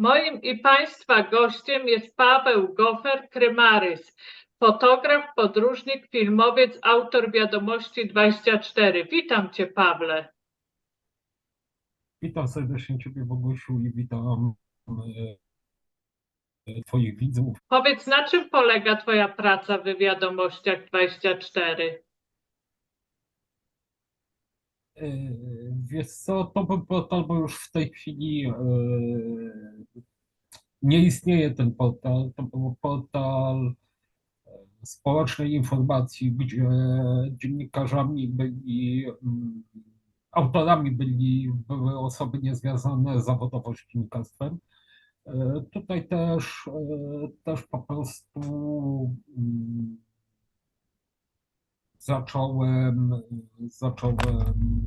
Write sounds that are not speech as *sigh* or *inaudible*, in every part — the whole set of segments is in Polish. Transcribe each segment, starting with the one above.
Moim i Państwa gościem jest Paweł Gofer, Krymarys, fotograf, podróżnik, filmowiec, autor Wiadomości 24. Witam Cię, Pawle. Witam serdecznie Ciebie, Bogusiu, i witam e, Twoich widzów. Powiedz, na czym polega Twoja praca w Wiadomościach 24? E, Wiesz co, to był portal, bo już w tej chwili e, nie istnieje ten portal. To był portal e, społecznej informacji, gdzie dziennikarzami byli, mm, autorami byli, były osoby niezwiązane zawodowo z dziennikarstwem. Tutaj też, też po prostu zacząłem, zacząłem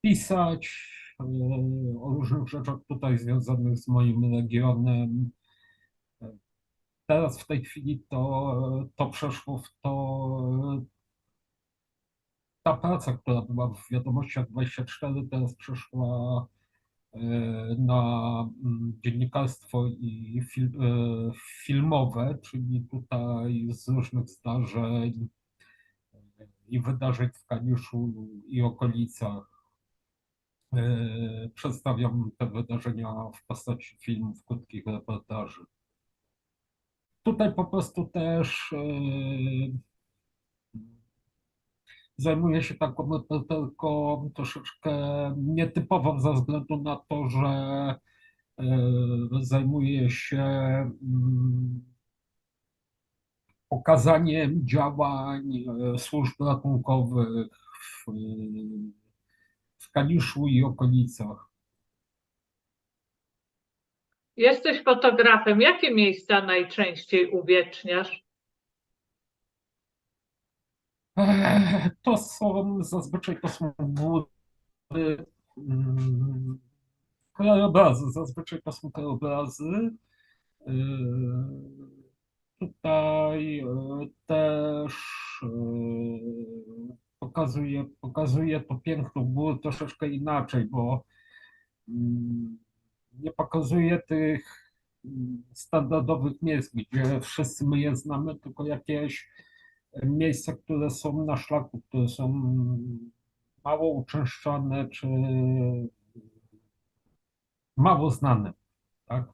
pisać e, o różnych rzeczach tutaj związanych z moim regionem. Teraz w tej chwili to, to przeszło w to, ta praca, która była w Wiadomościach 24, teraz przeszła e, na mm, dziennikarstwo i fil, e, filmowe, czyli tutaj z różnych zdarzeń i wydarzeń w Kaniuszu i okolicach. E, Przedstawiam te wydarzenia w postaci filmów, krótkich reportaży. Tutaj po prostu też e, zajmuję się taką reporterką troszeczkę nietypową ze względu na to, że e, zajmuję się mm, pokazaniem działań służb ratunkowych w, w Kaliszu i okolicach. Jesteś fotografem. Jakie miejsca najczęściej uwieczniasz? Eee, To są zazwyczaj to są góry, mm, krajobrazy, zazwyczaj to są krajobrazy. Eee, Tutaj e, też e, pokazuje, pokazuje to piękno gór troszeczkę inaczej, bo mm, nie pokazuje tych mm, standardowych miejsc, gdzie wszyscy my je znamy, tylko jakieś miejsca, które są na szlaku, które są mało uczęszczane czy mało znane. Tak?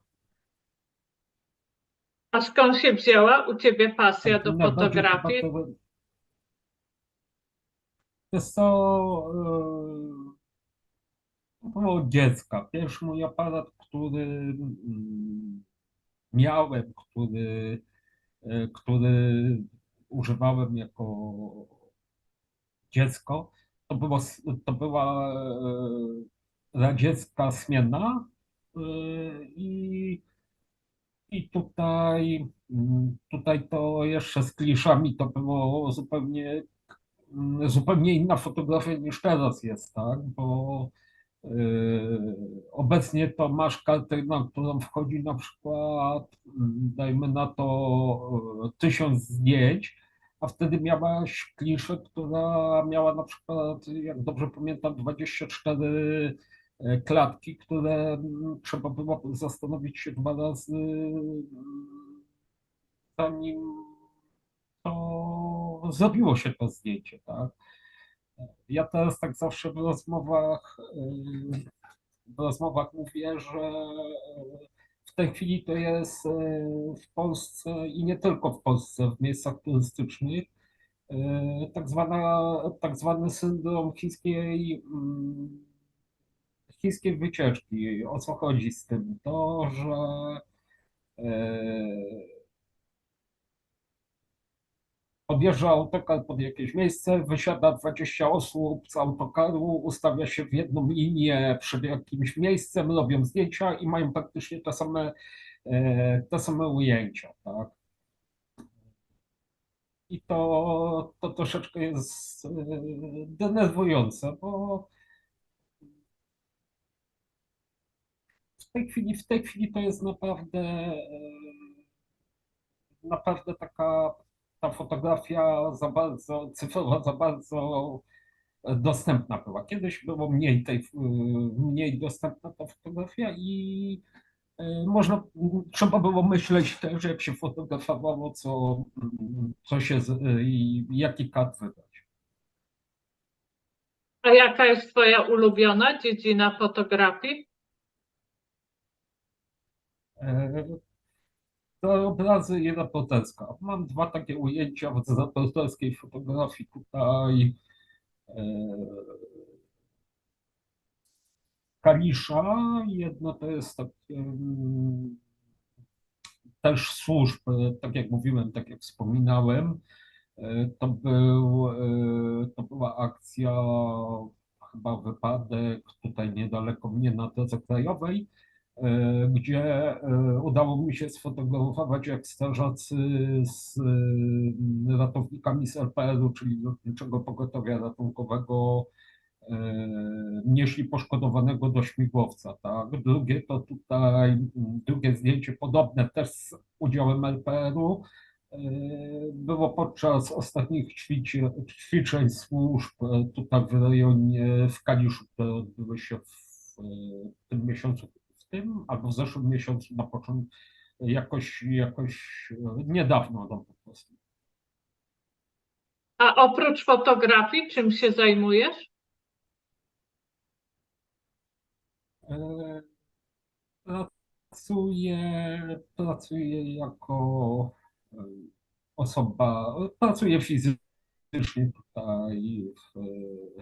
A skąd się wzięła u Ciebie pasja do fotografii? Jest to e, było dziecka. Pierwszy mój aparat, który mm, miałem, który, e, który używałem jako dziecko, to, było, to była e, radziecka zmiana i, i tutaj, mm, tutaj to jeszcze z kliszami to było zupełnie, zupełnie inna fotografia niż teraz jest, tak? Bo e, obecnie to masz kartę, na którą wchodzi na przykład, mm, dajmy na to e, tysiąc zdjęć, a wtedy miałaś kliszę, która miała na przykład, jak dobrze pamiętam, 24 e, klatki, które mm, trzeba było zastanowić się dwa razy, mm, zanim to zrobiło się to zdjęcie, tak? Ja teraz tak zawsze w rozmowach, e, w rozmowach mówię, że w tej chwili to jest e, w Polsce i nie tylko w Polsce, w miejscach turystycznych, tak zwana, tak zwany syndrom chińskiej, mm, chińskiej wycieczki. O co chodzi z tym? To, że podjeżdża autokar pod jakieś miejsce, wysiada 20 osób z autokaru, ustawia się w jedną linię przed jakimś miejscem, robią zdjęcia i mają praktycznie te same, e, te same ujęcia, tak? I to, to troszeczkę jest e, denerwujące, bo w tej chwili, w tej chwili to jest naprawdę, e, naprawdę taka ta fotografia za bardzo, cyfrowa za bardzo dostępna była. Kiedyś było mniej tej, mniej dostępna ta fotografia i y, można, trzeba było myśleć też, jak się fotografowało, co, co się, jaki kadr wybrać. A jaka jest Twoja ulubiona dziedzina fotografii? E, To obrazy i reporterska. Mam dwa takie ujęcia z reporterskiej fotografii tutaj. e, Kalisza. Jedno to jest tak, em, też służb, tak jak mówiłem, tak jak wspominałem. E, To był, e, to była akcja, chyba wypadek tutaj niedaleko mnie na drodze krajowej, gdzie e, udało mi się sfotografować, jak strażacy z e, ratownikami z LPR-u, czyli Lotniczego Pogotowia Ratunkowego, e, nieśli poszkodowanego do śmigłowca. Tak? Drugie to tutaj, drugie zdjęcie podobne też z udziałem LPR-u. e, Było podczas ostatnich ćwiczy, ćwiczeń służb e, tutaj w rejonie w Kaliszu, które odbyły się w, e, tym miesiącu, tym albo w zeszłym miesiącu na początku, jakoś, jakoś e, niedawno no, po prostu. A oprócz fotografii, czym się zajmujesz? E, Pracuję, pracuję jako e, osoba, pracuję fizycznie tutaj w,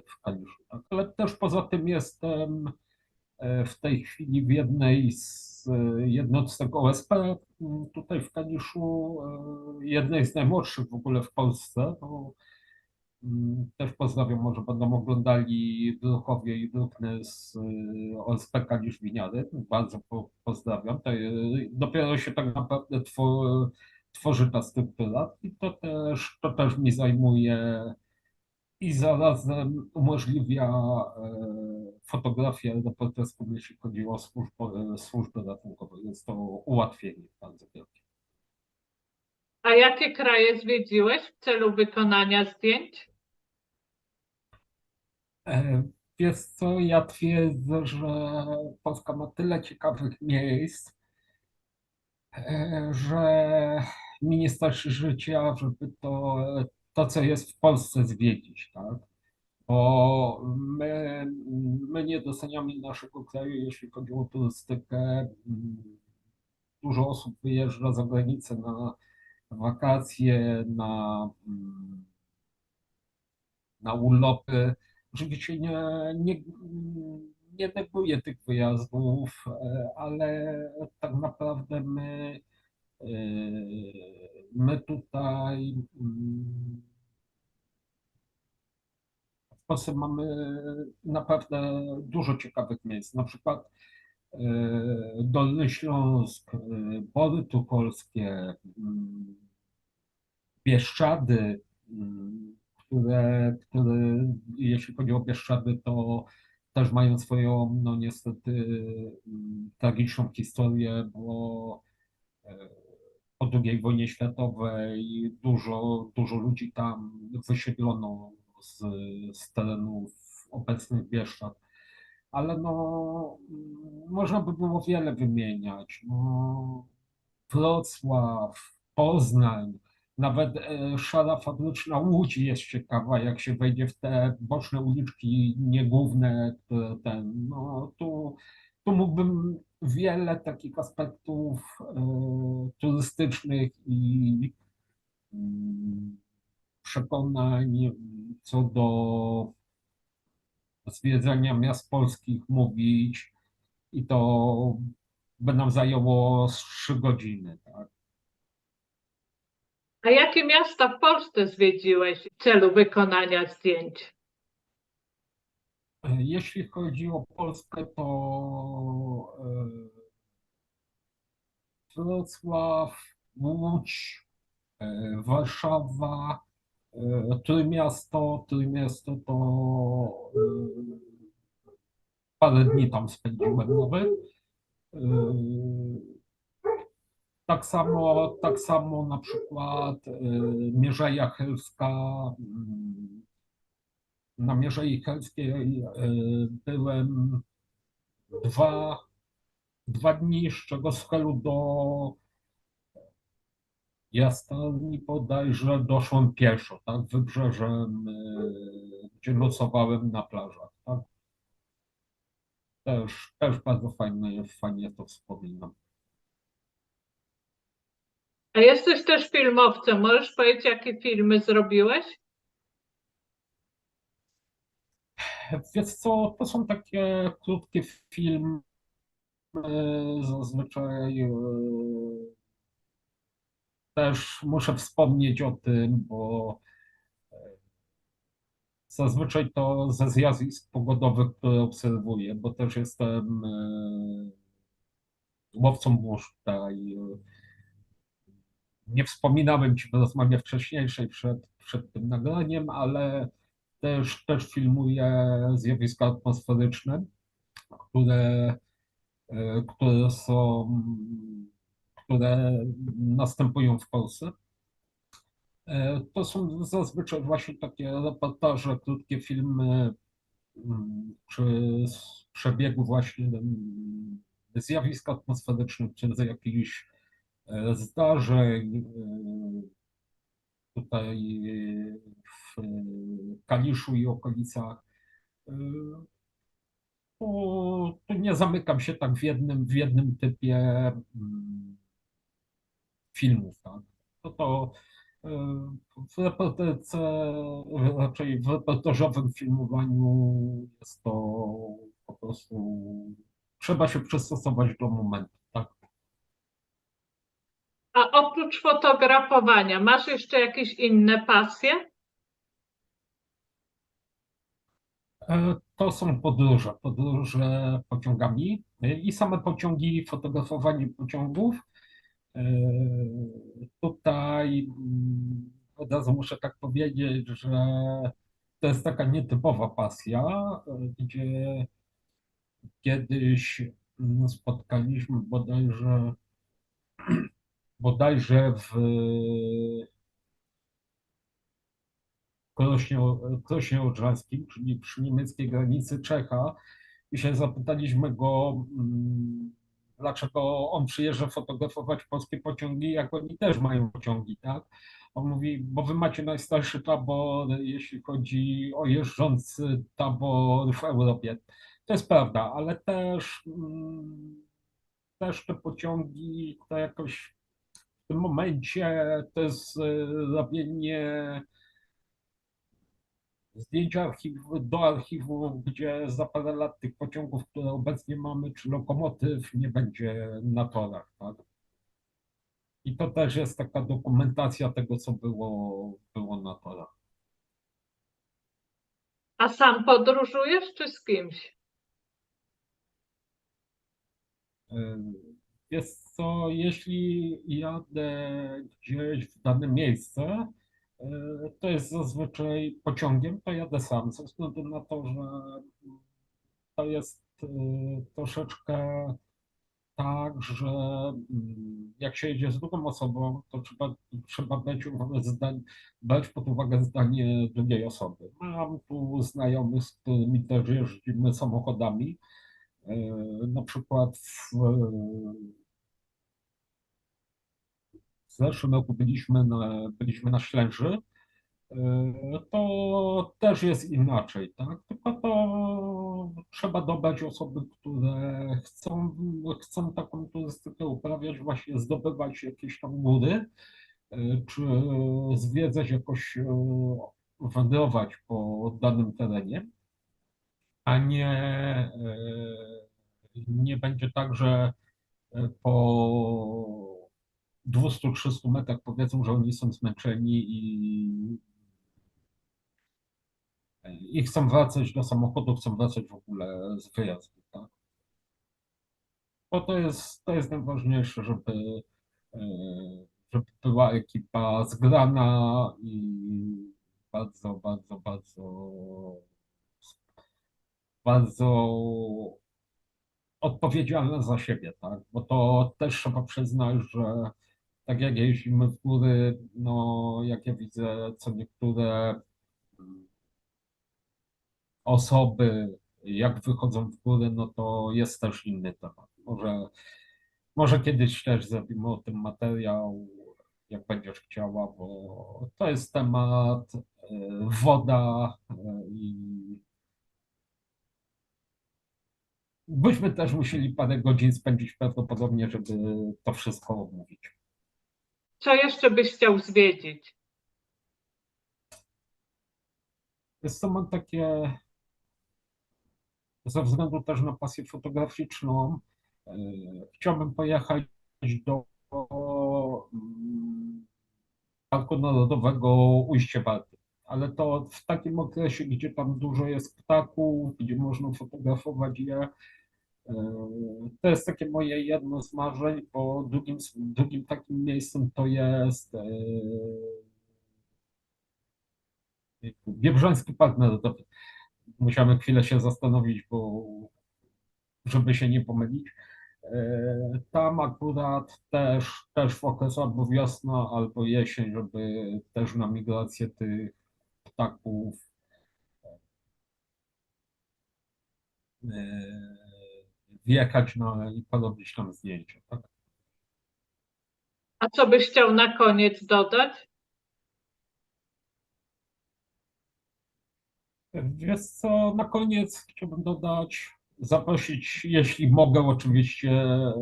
w Kaliszu, tak? ale też poza tym jestem w tej chwili w jednej z e, jednostek OSP m, tutaj w Kaliszu, e, jednej z najmłodszych w ogóle w Polsce, Mm, Też pozdrawiam, może będą oglądali druhowie i druhny z OSP Kalisz Winiary. Bardzo po, pozdrawiam. To, dopiero się tak naprawdę two, tworzy ta struktura i to też, to też mi zajmuje i zarazem umożliwia e, fotografię reporterską, jeśli chodzi o służbę, służby ratunkowe. Jest to ułatwienie bardzo wielkie. A jakie kraje zwiedziłeś w celu wykonania zdjęć? E, Wiesz co, ja twierdzę, że Polska ma tyle ciekawych miejsc, e, że mi nie starczy życia, żeby to, to co jest w Polsce zwiedzić, tak? Bo my, my nie doceniamy naszego kraju, jeśli chodzi o turystykę. Dużo osób wyjeżdża za granicę na wakacje, na, na urlopy. Oczywiście nie, nie, nie neguję tych wyjazdów, ale tak naprawdę my, my tutaj mm, w Polsce mamy naprawdę dużo ciekawych miejsc. Na przykład e, Dolny Śląsk, Bory Tucholskie, mm, Bieszczady, które, które jeśli chodzi o Bieszczady, to też mają swoją, no niestety, tragiczną historię, bo po II wojnie światowej dużo, dużo ludzi tam wysiedlono z, z terenów obecnych Bieszczad. Ale no, można by było wiele wymieniać. No, Wrocław, Poznań, nawet e, szara fabryczna Łódź jest ciekawa, jak się wejdzie w te boczne uliczki niegłówne, które ten, no tu, tu mógłbym wiele takich aspektów e, turystycznych i mm, przekonań co do zwiedzania miast polskich mówić i to by nam zajęło z trzy godziny, tak? A jakie miasta w Polsce zwiedziłeś w celu wykonania zdjęć? Jeśli chodzi o Polskę, to e, Wrocław, Łódź, e, Warszawa, e, Trójmiasto, Trójmiasto to parę dni tam spędziłem nawet. Tak samo, tak samo na przykład Mierzeja Chelska, mm, na Mierzei Helskiej e, byłem dwa, dwa dni, z czego z Helu do Jastarni bodajże doszłem pieszo, tak, wybrzeżem, e, gdzie nocowałem na plażach, tak. Też, też bardzo fajnie, fajnie to wspominam. A jesteś też filmowcem. Możesz powiedzieć, jakie filmy zrobiłeś? Wiesz co, to są takie krótkie filmy, zazwyczaj e, też muszę wspomnieć o tym, bo e, zazwyczaj to ze zjawisk pogodowych, które obserwuję, bo też jestem e, łowcą burz tutaj. Nie wspominałem Ci w rozmowie wcześniejszej przed, przed tym nagraniem, ale też, też filmuję zjawiska atmosferyczne, które, e, które są, które następują w Polsce. E, To są zazwyczaj właśnie takie reportaże, krótkie filmy, mm, czy z przebiegu właśnie mm, zjawisk atmosferycznych, czy z jakichś e, zdarzeń. Tutaj w Kaliszu i okolicach. E, To, to nie zamykam się tak w jednym, w jednym typie mm, filmów. Tak? To, to e, w reporterce, raczej w reportażowym filmowaniu jest to po prostu trzeba się przystosować do momentu. Tak? A oprócz fotografowania, masz jeszcze jakieś inne pasje? E, To są podróże, podróże pociągami e, i same pociągi, fotografowanie pociągów. E, Tutaj mm, od razu muszę tak powiedzieć, że to jest taka nietypowa pasja, e, gdzie kiedyś mm, spotkaliśmy bodajże, *clears throat* bodajże w Krośnie, Krośnie Odrzańskim, czyli przy niemieckiej granicy Czecha i się zapytaliśmy go, mm, dlaczego on przyjeżdża fotografować polskie pociągi, jak oni też mają pociągi, tak? On mówi, bo wy macie najstarszy tabor, jeśli chodzi o jeżdżący tabor w Europie. To jest prawda, ale też, mm, też te pociągi to jakoś w tym momencie to jest e, robienie zdjęć archiw, do archiwum, gdzie za parę lat tych pociągów, które obecnie mamy, czy lokomotyw nie będzie na torach, tak? I to też jest taka dokumentacja tego, co było, było na torach. A sam podróżujesz czy z kimś? Wiesz co, jeśli jadę gdzieś w dane miejsce, to jest zazwyczaj pociągiem, to jadę sam, ze względu na to, że to jest y, troszeczkę tak, że mm, jak się jedzie z drugą osobą, to trzeba, trzeba brać, zdań, brać pod uwagę zdanie drugiej osoby. Mam tu znajomych, z którymi też jeździmy samochodami. E, Na przykład w, w zeszłym roku byliśmy na, byliśmy na Ślęży. E, To też jest inaczej, tak? Tylko to trzeba dobrać osoby, które chcą, chcą taką turystykę uprawiać, właśnie zdobywać jakieś tam góry, e, czy zwiedzać jakoś, e, wędrować po danym terenie a nie, nie będzie tak, że po 200-300 metrach powiedzą, że oni są zmęczeni i, i chcą wracać do samochodu, chcą wracać w ogóle z wyjazdu, tak? Bo to jest, to jest najważniejsze, żeby, e, żeby była ekipa zgrana i bardzo, bardzo, bardzo bardzo odpowiedzialna za siebie, tak? Bo to też trzeba przyznać, że tak jak jeździmy w góry, no jak ja widzę, co niektóre osoby, jak wychodzą w górę, no to jest też inny temat. Może, może kiedyś też zrobimy o tym materiał, jak będziesz chciała, bo to jest temat e, woda e, i byśmy też musieli parę godzin spędzić prawdopodobnie, żeby to wszystko omówić. Co jeszcze byś chciał zwiedzić? Jest to mam takie, ze względu też na pasję fotograficzną, e, chciałbym pojechać do mm, Parku Narodowego Ujście Warty, ale to w takim okresie, gdzie tam dużo jest ptaków, gdzie można fotografować je. E, To jest takie moje jedno z marzeń, bo drugim, drugim takim miejscem to jest e, Biebrzański Park Narodowy. Musiałem chwilę się zastanowić, bo żeby się nie pomylić. E, Tam akurat też, też w okres albo wiosna, albo jesień, żeby też na migrację tych ptaków wjechać na, i porobić tam zdjęcia. Tak? A co byś chciał na koniec dodać? Wiesz co, na koniec chciałbym dodać, zaprosić, jeśli mogę oczywiście, e,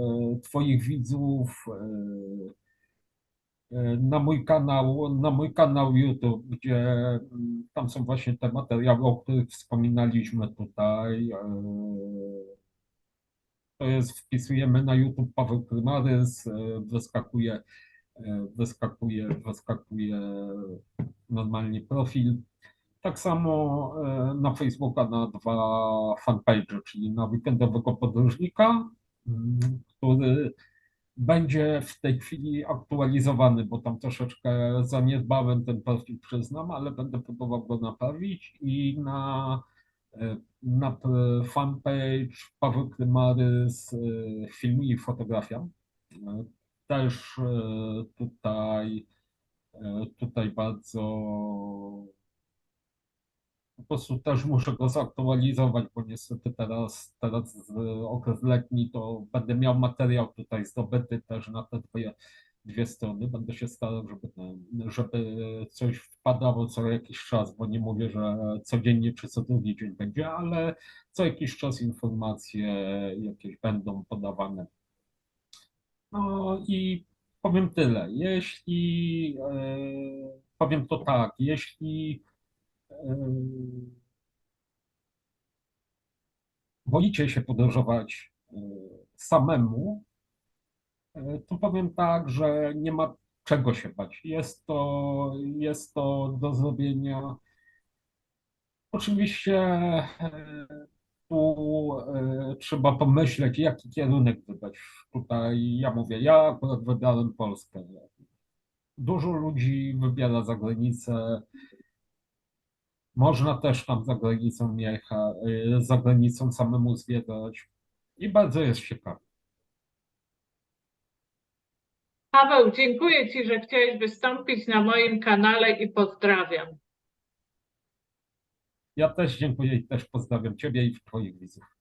Twoich widzów e, e, na mój kanał, na mój kanał YouTube, gdzie mm, tam są właśnie te materiały, o których wspominaliśmy tutaj. Wpisujemy na YouTube Paweł Krymarys, e, wyskakuje, e, wyskakuje, wyskakuje normalnie profil. Tak samo e, na Facebooka na dwa fanpage, czyli na weekendowego podróżnika, mm, który będzie w tej chwili aktualizowany, bo tam troszeczkę zaniedbałem ten profil, przyznam, ale będę próbował go naprawić i na, na p- fanpage Paweł Krymarys, e, film i fotografia. E, Też e, tutaj, e, tutaj bardzo po prostu też muszę go zaktualizować, bo niestety teraz, teraz okres letni to będę miał materiał tutaj zdobyty też na te dwie, dwie strony. Będę się starał, żeby, żeby coś wpadało co jakiś czas, bo nie mówię, że codziennie czy co drugi dzień będzie, ale co jakiś czas informacje jakieś będą podawane. No i powiem tyle. Jeśli, e, powiem to tak, jeśli Ym, Wolicie się podróżować y, samemu, to powiem tak, że nie ma czego się bać. Jest to, jest to do zrobienia. Oczywiście y, tu y, trzeba pomyśleć, jaki kierunek wybrać. Tutaj ja mówię, ja akurat wybrałem Polskę. Dużo ludzi wybiera zagranicę. Można też tam za granicą jechać, za granicą samemu zwiedzać i bardzo jest ciekawe. Paweł, dziękuję Ci, że chciałeś wystąpić na moim kanale i pozdrawiam. Ja też dziękuję i też pozdrawiam Ciebie i Twoich widzów.